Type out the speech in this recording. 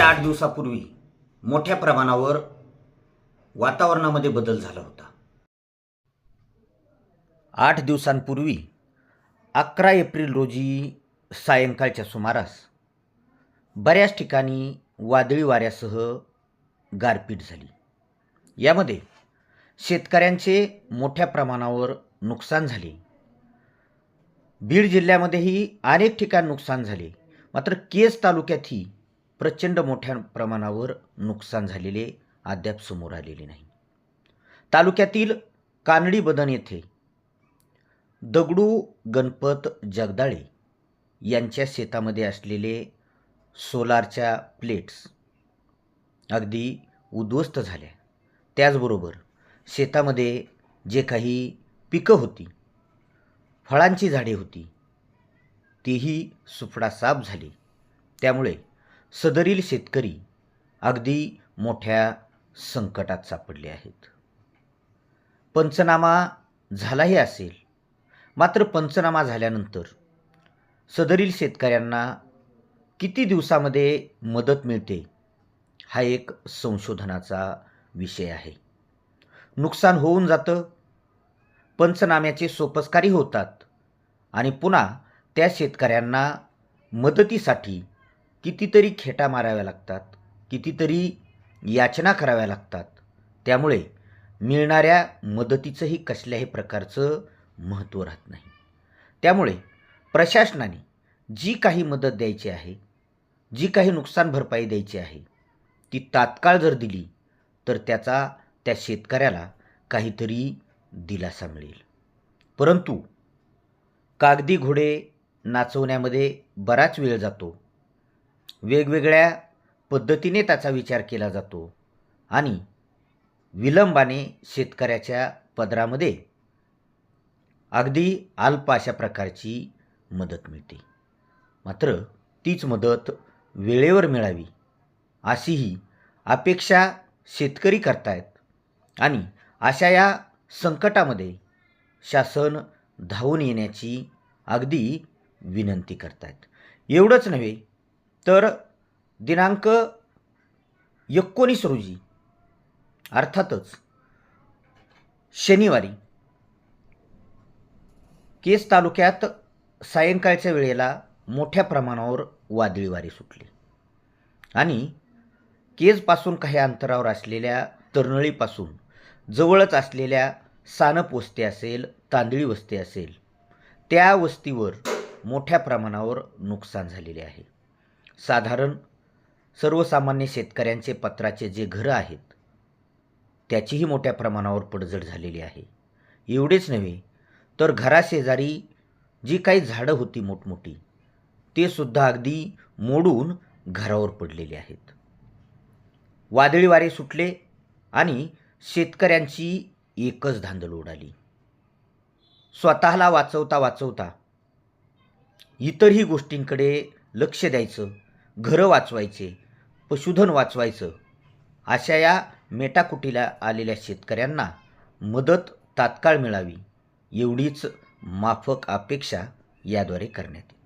आठ दिवसापूर्वी मोठ्या प्रमाणावर वातावरणामध्ये बदल झाला होता. आठ दिवसांपूर्वी अकरा एप्रिल रोजी सायंकाळच्या सुमारास बऱ्याच ठिकाणी वादळी वाऱ्यासह गारपीट झाली. यामध्ये शेतकऱ्यांचे मोठ्या प्रमाणावर नुकसान झाले. बीड जिल्ह्यामध्येही अनेक ठिकाण नुकसान झाले. मात्र केस तालुक्यातही प्रचंड मोठ्या प्रमाणावर नुकसान झालेले अद्याप समोर आलेले नाही. तालुक्यातील कानडी बदन येथे दगडू गणपत जगदाळे यांच्या शेतामध्ये असलेले सोलारच्या प्लेट्स अगदी उद्ध्वस्त झाल्या. त्याचबरोबर शेतामध्ये जे काही पिकं होती फळांची झाडे होती तीही सुफडा साफ झाली. त्यामुळे सदरील शेतकरी अगदी मोठ्या संकटात सापडले आहेत. पंचनामा झालाही असेल. मात्र पंचनामा झाल्यानंतर सदरील शेतकऱ्यांना किती दिवसामध्ये मदत मिळते हा एक संशोधनाचा विषय आहे. नुकसान होऊन जातं पंचनाम्याचे सोपस्कारी होतात आणि पुन्हा त्या शेतकऱ्यांना मदतीसाठी कितीतरी खेटा माराव्या लागतात कितीतरी याचना कराव्या लागतात. त्यामुळे मिळणाऱ्या मदतीचंही कसल्याही प्रकारचं महत्त्व राहत नाही. त्यामुळे प्रशासनाने जी काही मदत द्यायची आहे जी काही नुकसान भरपाई द्यायची आहे ती तात्काळ जर दिली तर त्याचा त्या शेतकऱ्याला काहीतरी दिलासा मिळेल. परंतु कागदी घोडे नाचवण्यामध्ये बराच वेळ जातो. वेगवेगळ्या पद्धतीने त्याचा विचार केला जातो आणि विलंबाने शेतकऱ्याच्या पदरामध्ये अगदी अल्प अशा प्रकारची मदत मिळते. मात्र तीच मदत वेळेवर मिळावी अशीही अपेक्षा शेतकरी करतायत आणि अशा या संकटामध्ये शासन धावून येण्याची अगदी विनंती करतायत. एवढंच नव्हे तर दिनांक एकोणीस रोजी अर्थातच शनिवारी केस तालुक्यात सायंकाळच्या वेळेला मोठ्या प्रमाणावर वादळी वारे सुटले. आणि केजपासून काही अंतरावर असलेल्या तरणळीपासून जवळच असलेल्या सानप वस्ती असेल तांदळी वस्ती असेल त्या वस्तीवर मोठ्या प्रमाणावर नुकसान झालेले आहे. साधारण सर्वसामान्य शेतकऱ्यांचे पत्राचे जे घरं आहेत त्याचीही मोठ्या प्रमाणावर पडझड झालेली आहे. एवढेच नव्हे तर घराशेजारी जी काही झाडं होती मोठमोठी ते सुद्धा अगदी मोडून घरावर पडलेले आहेत. वादळी वारे सुटले आणि शेतकऱ्यांची एकच धांदल उडाली. स्वतःला वाचवता वाचवता इतरही गोष्टींकडे लक्ष द्यायचं घरं वाचवायचे पशुधन वाचवायचं अशा या मेटाकुटीला आलेल्या शेतकऱ्यांना मदत तात्काळ मिळावी एवढीच माफक अपेक्षा याद्वारे करण्यात येते.